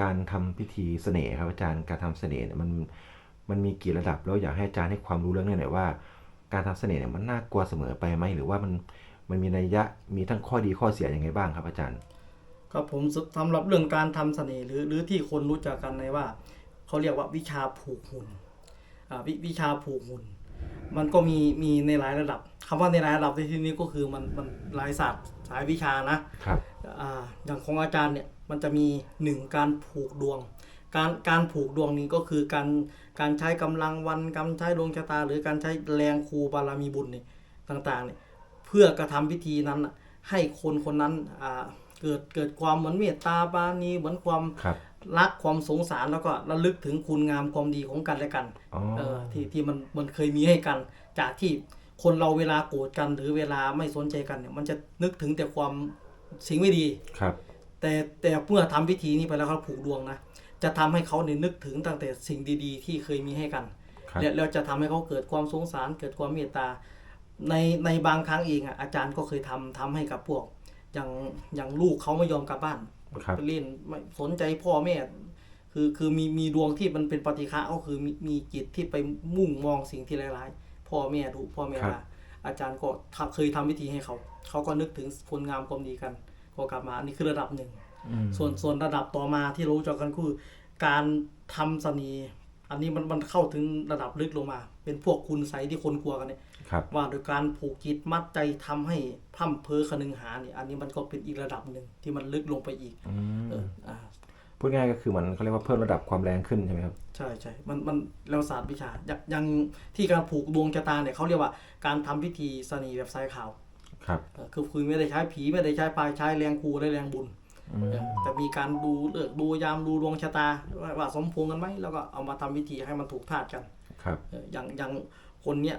การทำพิธีเสน่ห์ครับอาจารย์การทำเสน่ห์เนี่ยมันมันมีกี่ระดับแล้วอยากให้อาจารย์ให้ความรู้เรื่องนี้หน่อยว่า การทำเสน่ห์เนี่ยมันน่ากลัวเสมอไปไหมหรือว่ามันมันมีนัยยะมีทั้งข้อดีข้อเสียยังไงบ้างครับอาจารย์ครับผมสสำหรับเรื่องการทำเสน่ห์หรือหรือที่คนรู้จักกันในว่าเขาเรียกว่าวิชาผูกหุ่นอ่าวิวิชาผูกหุ่น มันก็มีมีในหลายระดับคำว่าในหลายระดับในที่นี้ก็คือมันมันหลายศาสตร์หลายวิชานะครับอ่าอย่างของอาจารย์เนี่ยมันจะมีหนึ่งการผูกดวง การการผูกดวงนี้ก็คือการการใช้กำลังวันการใช้ดวงชะตา หรือการใช้แรงครูบารมีบุญนี่ต่างๆเนี่ยเพื่อกระทำพิธีนั้นน่ะให้คนคนนั้นอ่าเกิดเกิดความเหมือนเมตตาปราณีเหมือนความค รับรักความสงสารแล้วก็ระลึกถึงคุณงามความดีของกันและกันอ๋อเออที่ที่มันมันเคยมีให้กัน จากที่คนเราเวลาโกรธกันหรือเวลาไม่สนใจกันเนี่ยมันจะนึกถึงแต่ความสิ่งไม่ดีครับ แต่แต่เมื่อทำพิธีนี้ไปแล้วเขาผูกดวงนะจะทำให้เขาเนี่ยนึกถึงตั้งแต่สิ่งดี ๆ ที่เคยมีให้กันครับแล้วแล้วจะทำให้เขาเกิดความสงสาร เกิดความเมตตาในในบางครั้งเองอะอาจารย์ก็เคยทำทำให้กับพวกอย่างอย่างลูกเขาไม่ยอมกลับบ้าน ครับไปเล่นไม่สนใจพ่อแม่ คือคือมีมีดวงที่มันเป็นปฏิฆะก็คือมีมีจิตที่ไปมุ่งมองสิ่งที่ร้ายๆพ่อแม่ดูพ่อแม่ครับว่าอาจารย์ก็ทำเคยทำพิธีให้เขา เขาก็นึกถึงคุณงามความดีกันก็กลับมาอันนี้คือระดับหนึ่งอืมส่วนส่วนระดับต่อมาที่รู้จักกันคือ การทำเสน่ห์อันนี้มันมันเข้าถึงระดับลึกลงมา เป็นพวกคุณไสยที่คนกลัวกันเนี่ยครับว่าโดยการผูกจิตมัดใจทำให้พร่ำเพ้อคนึงหาเนี่ยอันนี้มันก็เป็นอีกระดับหนึ่งที่มันลึกลงไปอีกอืมเอออ่าพูดง่ายก็คือมันเขาเรียกว่าเพิ่มระดับความแรงขึ้นใช่ไหมครับใช่ใช่มันมันแล้วศาสตร์วิชาอย่างอย่างที่การผูกดวงชะตาเนี่ยเขาเรียกว่าการทำพิธีเสน่ห์แบบสายขาวครับเออคือคือไม่ได้ใช้ผีไม่ได้ใช้ปลายใช้แรงครูและแรงบุญอืมเออแต่มีการดูเลือกดูยามดูดวงชะตาว่าว่าสมพงษ์กันไหมแล้วก็เอามาทำพิธีให้มันถูกธาตุกันครับเอออย่างอย่างคนเนี้ย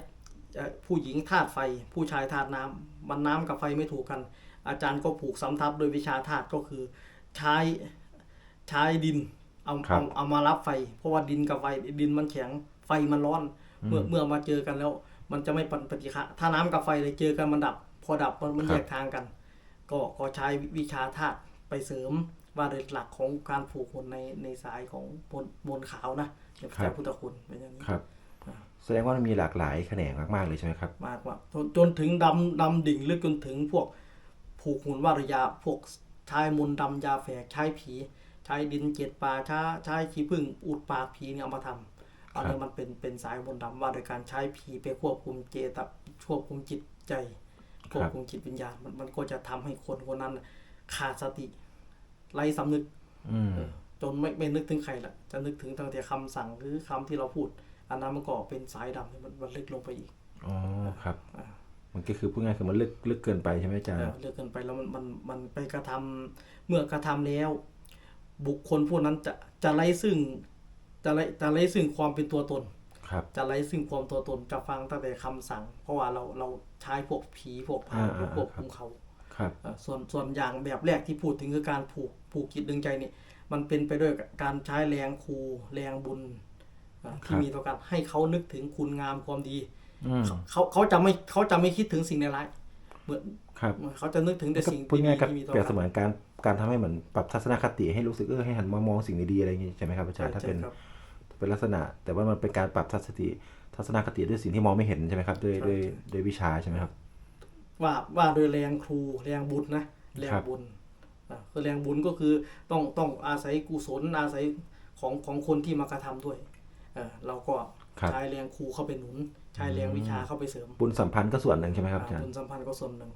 เอ่อผู้หญิงธาตุไฟ ผู้ชายธาตุน้ำมันน้ำกับไฟไม่ถูกกัน อาจารย์ก็ผูกสำทับโดยวิชาธาตุก็คือใช้ใช้ดินเอาครับเอาเอามารับไฟ เพราะว่าดินกับไฟดินมันแข็งไฟมันร้อน เมื่อเมื่อมาเจอกันแล้ว มันจะไม่ปปฏิฆะถ้าน้ำกับไฟเลยเจอกันมันดับ พอดับมันมันครับแยกทางกัน ก็ก็ใช้วิชาธาตุไปเสริม ว่าโดยหลักของการผูกคนในในสายของมนมนต์ขาวนะเกี่ยวกับครับพุทธคุณเป็นอย่างนี้ครับแสดงว่ามันมีหลากหลายแขนงมากๆเลยใช่ไหมครับ มากว่าจนจนถึงดำดำดิ่งลึกจนถึงพวกผูกหุ่นวารยาพวกใช้มนต์ดำยาแฝกใช้ผี ใช้ดินเจ็ดป่าช้าใช้ขี้ผึ้งอุดปากผีเนี่ยเอามาทำอันนี้มันเป็นเป็นสายมนต์ดำว่าโดยการใช้ผีไปควบคุมเจตควบคุมจิตใจควบคุมจิตวิญญาณมันมันก็จะทำให้คนคนนั้นขาดสติ ไร้สำนึกอืมจนไม่ไม่นึกถึงใครละจะนึกถึงตั้งแต่คำสั่งหรือคำที่เราพูด อันนั้นมันก็เป็นสายดำมันมันลึกลงไปอีกอ๋อครับอ่ามันก็คือพูดง่ายคือมันลึกลึกเกินไปใช่ไหมอาจารย์เออเลือกเกินไปแล้วมันมันมันไปกระทำเมื่อกระทำแล้ว บุคคลผู้นั้นจะจะไร้ซึ่งจะไร้จะไร้ซึ่งความเป็นตัวตนครับจะไร้ซึ่งความตัวตนจะฟังตั้งแต่คำสั่ง เพราะว่าเราเราใช้พวกผีพวกพรามอ่าพวกอ่าควบคุมเขา ครับเอ่อส่วนส่วนอย่างแบบแรกที่พูดถึงคือการผูกผูกจิตดึงใจนี่มันเป็นไปด้วยการใช้แรงครูแรงบุญอ่าที่มีต่อกันให้เขานึกถึงคุณงามความดีอืมเขาเขาจะไม่เขาจะไม่คิดถึงสิ่งร้ายๆเหมือนครับเขาจะนึกถึงแต่ก็สิ่งพูดดีง่ายๆก็ๆที่มีต่อเปรียบเสกันมือนการการทำให้เหมือนปรับทัศนคติให้รู้สึกเออให้หันมามองสิ่งดีๆอะไรอย่างงี้ใช่ไหมครับอาจารย์ถ้าเป็นใช่ครับเป็นลักษณะ แต่ว่ามันเป็นการปรับทัศนคติทัศนคติด้วยสิ่งที่มองไม่เห็นใช่ไหมครับด้วยใช่ด้วยด้วยวิชาใช่ไหมครับ ว่าว่าโดยแรงครูแรงบุญนะแรงครับบุญอ่าคือแรงบุญก็คือต้องต้องอาศัยกุศลอาศัยของของคนที่มากระทำด้วยเออเราก็ครับใช้แรงครูเข้าไปหนุนใช้แรงวิชาเข้าไปเสริม บุญสัมพันธ์ก็ส่วนหนึ่งใช่ไหมครับอาจารบุย์ญสัมพันธ์ก็ส่วนหนึ่ง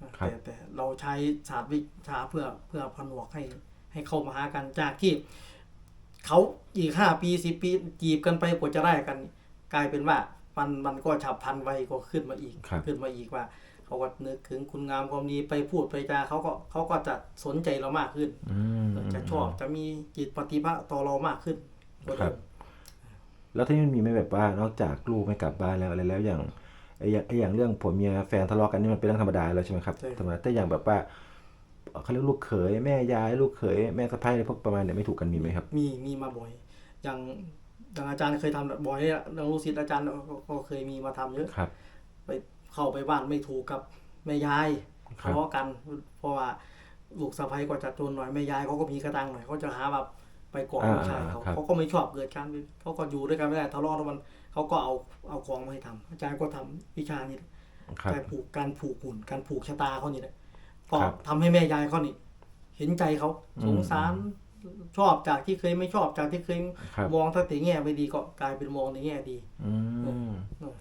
อ่าครับแต่แต่เราใช้ศาสตร์วิชาเพื่อเพื่อผนวกให้ให้เข้ามาหากันจากที่เขาอีกห้าปีสิปีจีบกันไปกว่าจะได้กัน กลายเป็นว่ามันมันก็ฉับพลันไวก็ขึ้นมาอีกครับขึ้นมาอีกว่า เขาก็นึกถึงคุณงามความดีไปพูดไปจาเขาก็เขาก็จะสนใจเรามากขึ้นอืมจะชอบจะมีจิตปฏิภาต่อเรามากขึ้นกว่าครัเดิบมแล้วที่มันมีไหม่แบบว่านอกจากลูกไม่กลับบ้านแล้วอะไรแล้วอย่างไอ้อย่างไอ้อย่างเรื่องผัวเมียแฟนทะเลาะกันนี่มันเป็นเรื่องธรรมดาแล้วใช่ไหมครับธรรมดาแต่อย่างแบบว่าเขาเรียกลูกเขยแม่ยายลูกเขยแม่สะใภ้อะไรพวกประมาณเนี่ยไม่ถูกกันมีไหมครับ มีมีมาบ่อย อย่างอย่างอาจารย์เคยทำบ่อยอะเรื่องลูกศิษย์อาจารย์ก็ก็เคยมีมาทำเยอะครับ ไป เข้าไปบ้านไม่ถูกกับแม่ยายครัทะบเลาะกันเพราะว่าลูกสะใภ้ก็จะจนหน่อยแม่ยายเขาก็มีกระตังหน่อยเขาจะหาแบบไปก่อนอ่าลูกชายเขาครับเขาก็ไม่ชอบเกิดการเขาก็อยู่ด้วยกันไม่ได้ทะเลาะกันมันเขาก็เอาเอาของมาให้ทำอาจารย์ก็ทำวิชานี้ครับการผูกการผูกหุ่นการผูกชะตาเขานี่แหละก็ครับทำให้แม่ยายเขานี่ เห็นใจเขาอืมสงสารชอบจากที่เคยไม่ชอบจากที่เคยครับมองตั้งแต่แง่ไม่ดีก็กลายเป็นมองในแง่ดีอืมอืม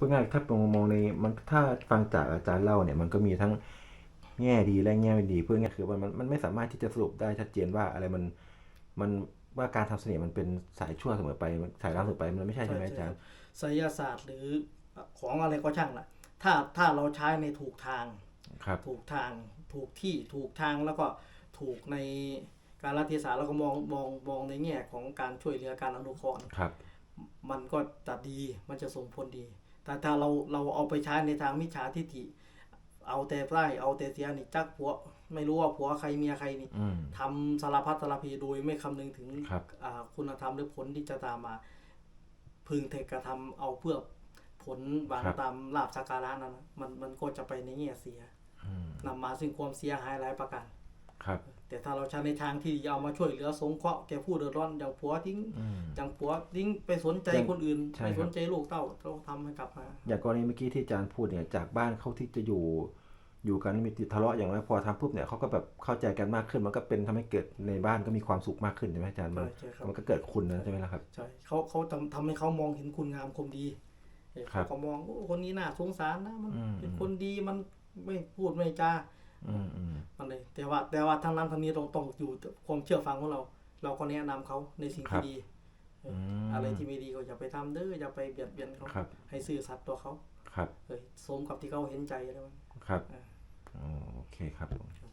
พูดง่ายๆถ้าเป็นมองในมันถ้าฟังจากอาจารย์เล่าเนี่ยมันก็มีทั้งแง่ดีและแง่ไม่ดีพูดง่ายๆคือว่ามันมันไม่สามารถที่จะสรุปได้ชัดเจนว่าอะไรมันมันว่าการทำเสน่ห์มันเป็นสายชั่วเสมอไปมันสายร้ายเสมอไปมันไม่ใช่ใช่ไหมอาจารย์ไสยศาสตร์หรือของอะไรก็ช่างล่ะ ถ้าถ้าเราใช้ในถูกทางครับถูกทางถูกที่ถูกทางแล้วก็ถูกในการรัฐศาสตร์แล้วก็มองมองมองในแง่ของการช่วยเหลือการอนุเคราะห์ครับ มันก็จะดีมันจะส่งผลดี แต่ถ้าเราเราเอาไปใช้ในทางมิจฉาทิฏฐิ เอาแต่ไร่เอาแต่เสียนี่จักผัว ไม่รู้ว่าผัวใครเมียใครนี่อืมทำสารพัดสารพีโดยไม่คำนึงถึงครับอ่าคุณธรรมหรือผลที่จะตามมา พึงเทกระทำเอาเพื่อผลหวังครับตามลาบสักการะนั้นนะมันมันก็จะไปในแง่เสียอืมนำมาซึ่งความเสียหายหลายประการ ครับ แต่ถ้าเราใช้ในทางที่ดีเอามาช่วยเหลือสงเคราะห์แก่ผู้เดือดร้อนอย่างผัวทิ้งอืมอย่างผัวทิ้งไปสนใจอย่างคนอื่นใช่ไม่ครัสบนใจลูกเต้าเราทำให้กลับมาอย่างกรณีเมื่อกี้ที่อาจารย์พูดเนี่ยจากบ้านเขาที่จะอยู่อยู่กันมีติดทะเลาะอย่างไรพอทำปุ๊บเนี่ยเขาก็แบบเข้าใจกันมากขึ้นมันก็เป็นทำให้เกิดในบ้านก็มีความสุขมากขึ้นใช่ไหมอาจารย์มันใช่ใช่ครับมันก็เกิดคุณนะใช่ไหมล่ะครับใช่เขาเขาทำทำให้เขามองเห็นคุณงามความดีเออครัเขาบก็มองโอ้คนนี้น่าสงสารนะมันอืมเป็นคนดีมันไม่พูดไม่จาอื มอืมมันเลยแต่ว่าแต่ว่าทั้งนั้นทั้งนี้ต้องต้องอยู่ความเชื่อฟังของเรา เราก็แนะนำเขาในสิ่งที่ดีเอออมอะไรที่ไม่ดีก็อย่าไปทำเด้ออย่าไปเบียดเบียนเขาครับให้ซื่อสัตย์ต่อเขาครับเออสมกับที่เขาเห็นใจแล้วมันครับอ่าอ๋อโอเคครับผมครับ